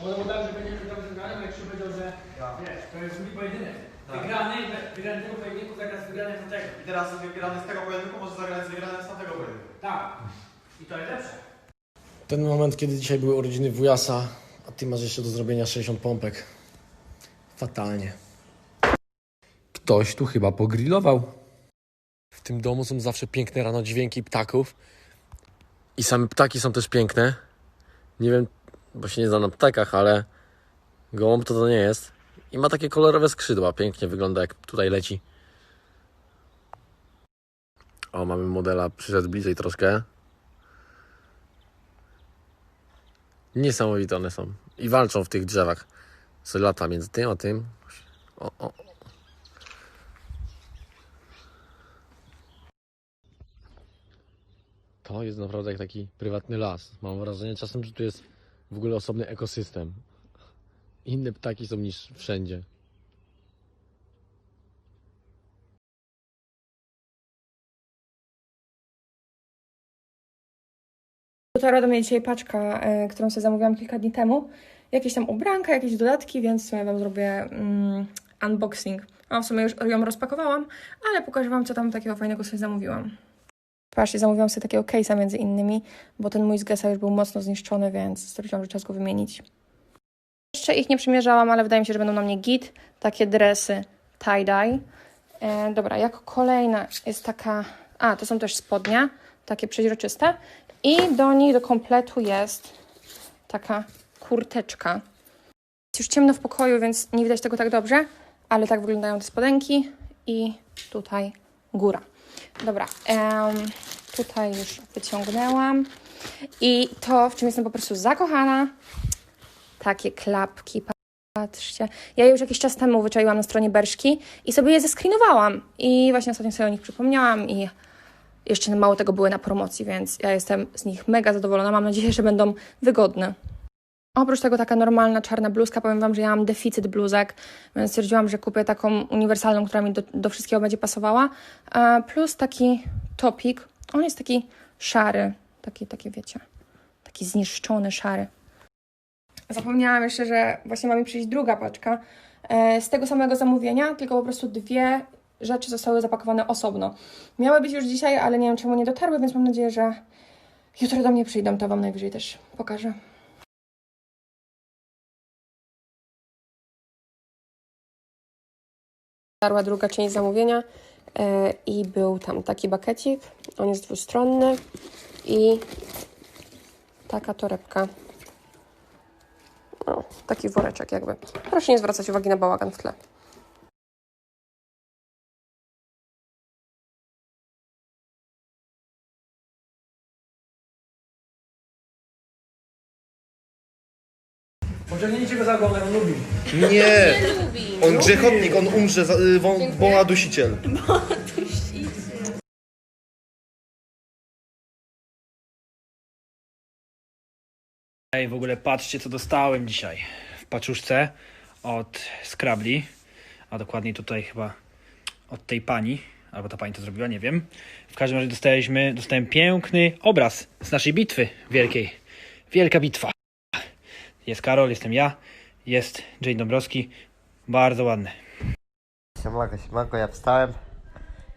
Bo było tak, że będziemy grał wygrany, jak się powiedział, że wiesz, to jest drugi pojedynek. Wygrany, wygrany tego pojedynku zagra z wygranym tamtego. I teraz wygrany z tego pojedynku może zagrać z wygranym z tamtego pojedynku. Tak. I to jest lepsze. Ten moment, kiedy dzisiaj były urodziny wujasa, a ty masz jeszcze do zrobienia 60 pompek. Fatalnie. Ktoś tu chyba pogrillował. W tym domu są zawsze piękne rano dźwięki ptaków. I same ptaki są też piękne. Nie wiem, bo się nie znam na ptakach, ale gołąb to to nie jest. I ma takie kolorowe skrzydła. Pięknie wygląda, jak tutaj leci. O, mamy modela, przyszedł bliżej troszkę. Niesamowite one są. I walczą w tych drzewach. Co lata między tym a tym. O, o. To jest naprawdę jak taki prywatny las. Mam wrażenie czasem, że tu jest w ogóle osobny ekosystem. Inne ptaki są niż wszędzie. Dotarła do mnie dzisiaj paczka, e, którą sobie zamówiłam kilka dni temu. Jakieś tam ubranka, jakieś dodatki, więc w Wam zrobię mm, unboxing. A w sumie już ją rozpakowałam, ale pokażę Wam, co tam takiego fajnego sobie zamówiłam. Patrzcie, zamówiłam sobie takiego case'a między innymi, bo ten mój z Gesa już był mocno zniszczony, więc stwierdziłam, że czas go wymienić. Jeszcze ich nie przymierzałam, ale wydaje mi się, że będą na mnie git. Takie dresy tie-dye. E, dobra, jako kolejna jest taka... A, to są też spodnie, takie przeźroczyste. I do nich, do kompletu jest taka kurteczka. Jest już ciemno w pokoju, więc nie widać tego tak dobrze, ale tak wyglądają te spodenki i tutaj góra. Dobra, em, tutaj już wyciągnęłam. I to, w czym jestem po prostu zakochana, takie klapki, patrzcie. Ja je już jakiś czas temu wyczaiłam na stronie Berszki i sobie je zeskrinowałam. I właśnie ostatnio sobie o nich przypomniałam i jeszcze mało tego były na promocji, więc ja jestem z nich mega zadowolona. Mam nadzieję, że będą wygodne. Oprócz tego taka normalna czarna bluzka, powiem Wam, że ja mam deficyt bluzek, więc stwierdziłam, że kupię taką uniwersalną, która mi do, do wszystkiego będzie pasowała. E, plus taki topik, on jest taki szary, taki, taki wiecie, taki zniszczony, szary. Zapomniałam jeszcze, że właśnie ma mi przyjść druga paczka e, z tego samego zamówienia, tylko po prostu dwie rzeczy zostały zapakowane osobno. Miały być już dzisiaj, ale nie wiem czemu nie dotarły, więc mam nadzieję, że jutro do mnie przyjdą, to Wam najwyżej też pokażę. Dotarła druga część zamówienia e, i był tam taki bakecik, on jest dwustronny i taka torebka. O, taki woreczek jakby. Proszę nie zwracać uwagi na bałagan w tle. Pociągnijcie go za głowę, on lubi. Nie! On grzechotnik, on umrze, za- y, wą- woła dusiciel. Ej, w ogóle patrzcie, co dostałem dzisiaj w paczuszce od Scrabli, a dokładniej tutaj chyba od tej pani, albo ta pani to zrobiła, nie wiem. W każdym razie dostaliśmy, dostałem piękny obraz z naszej bitwy wielkiej. Wielka bitwa. Jest Karol, jestem ja, jest Jane Dąbrowski. Bardzo ładny. Siemanko, siemanko, ja wstałem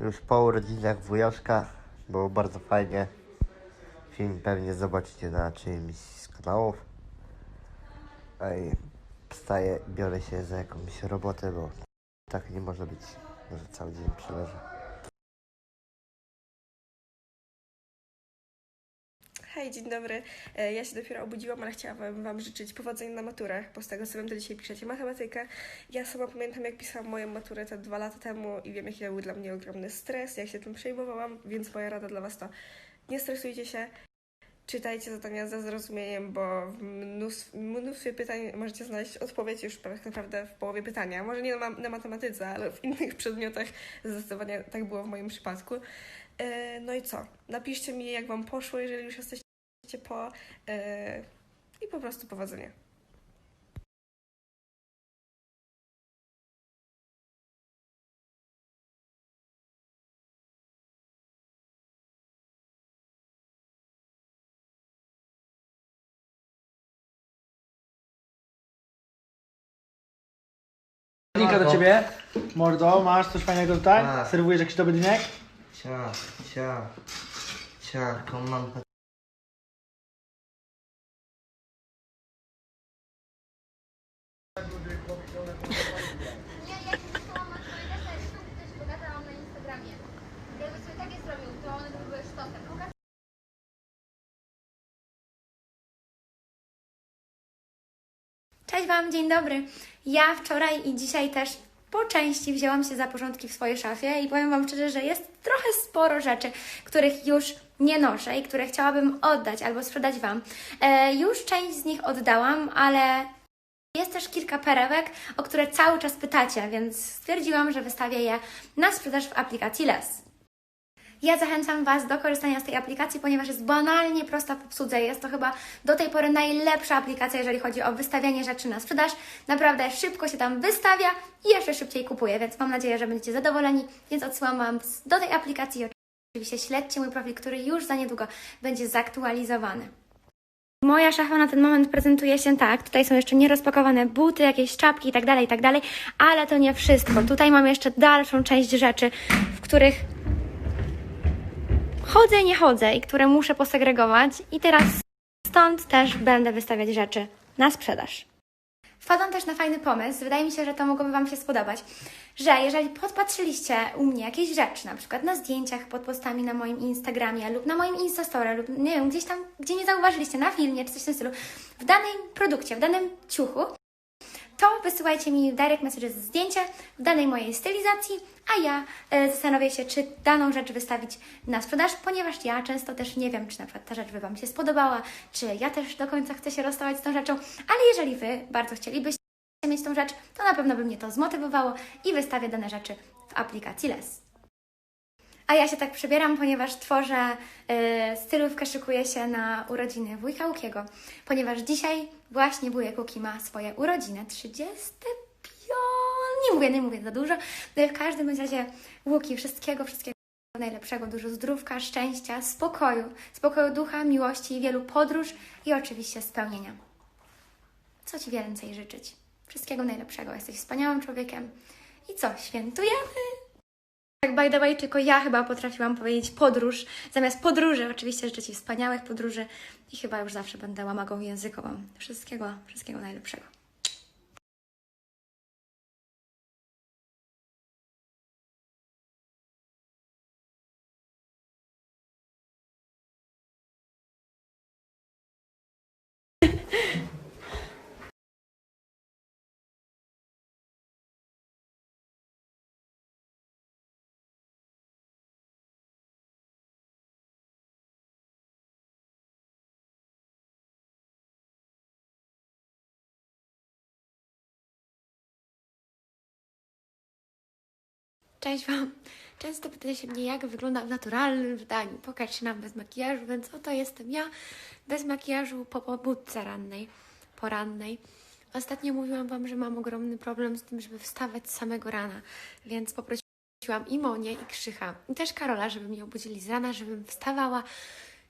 już po urodzinach wujoszka, było bardzo fajnie. Film pewnie zobaczycie na czymś z kanałów. Ej, wstaję, biorę się za jakąś robotę, bo tak nie może być, że cały dzień przeleżę. Hej, dzień dobry. E, Ja się dopiero obudziłam, ale chciałabym Wam życzyć powodzenia na maturę, bo z tego co wiem, to dzisiaj piszecie matematykę. Ja sama pamiętam, jak pisałam moją maturę te dwa lata temu i wiem, jaki był dla mnie ogromny stres, jak się tym przejmowałam, więc moja rada dla Was to nie stresujcie się, czytajcie zadania ze zrozumieniem, bo w mnóstw, mnóstwie pytań możecie znaleźć odpowiedź już tak naprawdę w połowie pytania. Może nie na, na matematyce, ale w innych przedmiotach zdecydowanie tak było w moim przypadku. E, No i co? Napiszcie mi, jak Wam poszło, jeżeli już jesteście ciepło e, i po prostu powodzenia. Linka do ciebie. Mordo, masz coś fajnego tutaj? Tak. Serwujesz jakiś dobry dynek? Ciach, ciach, ciach, mam Cześć Wam, dzień dobry. Ja wczoraj i dzisiaj też po części wzięłam się za porządki w swojej szafie i powiem Wam szczerze, że jest trochę sporo rzeczy, których już nie noszę i które chciałabym oddać albo sprzedać Wam. E, już część z nich oddałam, ale jest też kilka perełek, o które cały czas pytacie, więc stwierdziłam, że wystawię je na sprzedaż w aplikacji Les. Ja zachęcam Was do korzystania z tej aplikacji, ponieważ jest banalnie prosta w obsłudze. Jest to chyba do tej pory najlepsza aplikacja, jeżeli chodzi o wystawianie rzeczy na sprzedaż. Naprawdę szybko się tam wystawia i jeszcze szybciej kupuje, więc mam nadzieję, że będziecie zadowoleni. Więc odsyłam Wam do tej aplikacji oczywiście śledźcie mój profil, który już za niedługo będzie zaktualizowany. Moja szafa na ten moment prezentuje się tak. Tutaj są jeszcze nierozpakowane buty, jakieś czapki i tak dalej, i tak ale to nie wszystko. Tutaj mam jeszcze dalszą część rzeczy, w których chodzę, nie chodzę i które muszę posegregować. I teraz stąd też będę wystawiać rzeczy na sprzedaż. Wpadłam też na fajny pomysł, wydaje mi się, że to mogłoby Wam się spodobać, że jeżeli podpatrzyliście u mnie jakieś rzeczy, na przykład na zdjęciach pod postami na moim Instagramie lub na moim Instastory lub nie wiem, gdzieś tam, gdzie nie zauważyliście, na filmie czy coś w tym stylu, w danym produkcie, w danym ciuchu, to wysyłajcie mi direct message z zdjęcia w danej mojej stylizacji, a ja e, zastanowię się, czy daną rzecz wystawić na sprzedaż, ponieważ ja często też nie wiem, czy na przykład ta rzecz by Wam się spodobała, czy ja też do końca chcę się rozstawać z tą rzeczą, ale jeżeli Wy bardzo chcielibyście mieć tą rzecz, to na pewno by mnie to zmotywowało i wystawię dane rzeczy w aplikacji Les. A ja się tak przebieram, ponieważ tworzę y, stylówkę, szykuję się na urodziny wujka Łukiego, ponieważ dzisiaj właśnie wujek Łuki ma swoje urodziny, 35, nie mówię, nie mówię za dużo, no w każdym razie Łuki, wszystkiego, wszystkiego najlepszego, dużo zdrówka, szczęścia, spokoju, spokoju ducha, miłości, wielu podróż i oczywiście spełnienia. Co Ci więcej życzyć? Wszystkiego najlepszego, jesteś wspaniałym człowiekiem. I co, świętujemy? Tak, by the way, tylko ja chyba potrafiłam powiedzieć podróż, zamiast podróży. Oczywiście życzę Ci wspaniałych podróży i chyba już zawsze będę łamagą językową. Wszystkiego, wszystkiego najlepszego. Cześć Wam! Często pytacie się mnie, jak wygląda w naturalnym wydaniu. Pokaż się nam bez makijażu, więc oto jestem ja, bez makijażu po pobudce rannej, porannej. Ostatnio mówiłam Wam, że mam ogromny problem z tym, żeby wstawać z samego rana, więc poprosiłam i Monię, i Krzycha, i też Karola, żeby mnie obudzili z rana, żebym wstawała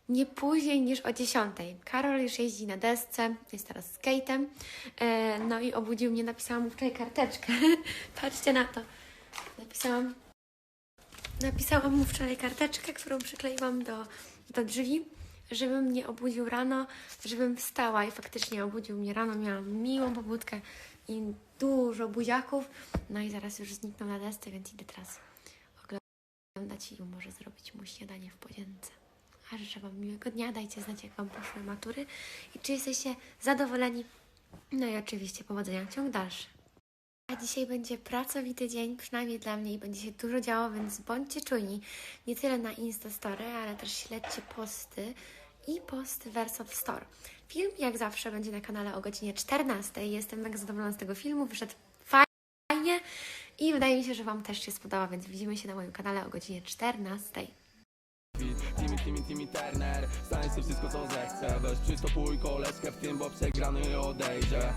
nie później niż o 10. Karol już jeździ na desce, jest teraz skate'em, e, no i obudził mnie, napisałam mu wczoraj karteczkę. Patrzcie na to. Napisałam, napisałam mu wczoraj karteczkę, którą przykleiłam do, do drzwi, żeby mnie obudził rano, żebym wstała i faktycznie obudził mnie rano. Miałam miłą pobudkę i dużo buziaków. No i zaraz już zniknął na desce, więc idę teraz oglądać i może zrobić mu śniadanie w podzięce. A życzę Wam miłego dnia, dajcie znać jak Wam poszły matury i czy jesteście zadowoleni. No i oczywiście powodzenia w ciąg dalszy. A dzisiaj będzie pracowity dzień, przynajmniej dla mnie, i będzie się dużo działo, więc bądźcie czujni. Nie tyle na Instastory, ale też śledźcie posty i posty Versof Store. Film, jak zawsze, będzie na kanale o godzinie 14. Jestem mega zadowolona z tego filmu, wyszedł fajnie i wydaje mi się, że Wam też się spodoba, więc widzimy się na moim kanale o godzinie 14. Timmy, Timmy, Timmy Turner Stanie sobie wszystko co zechce Weź przystopuj koleżkę w tym, bo przegrany odejdzie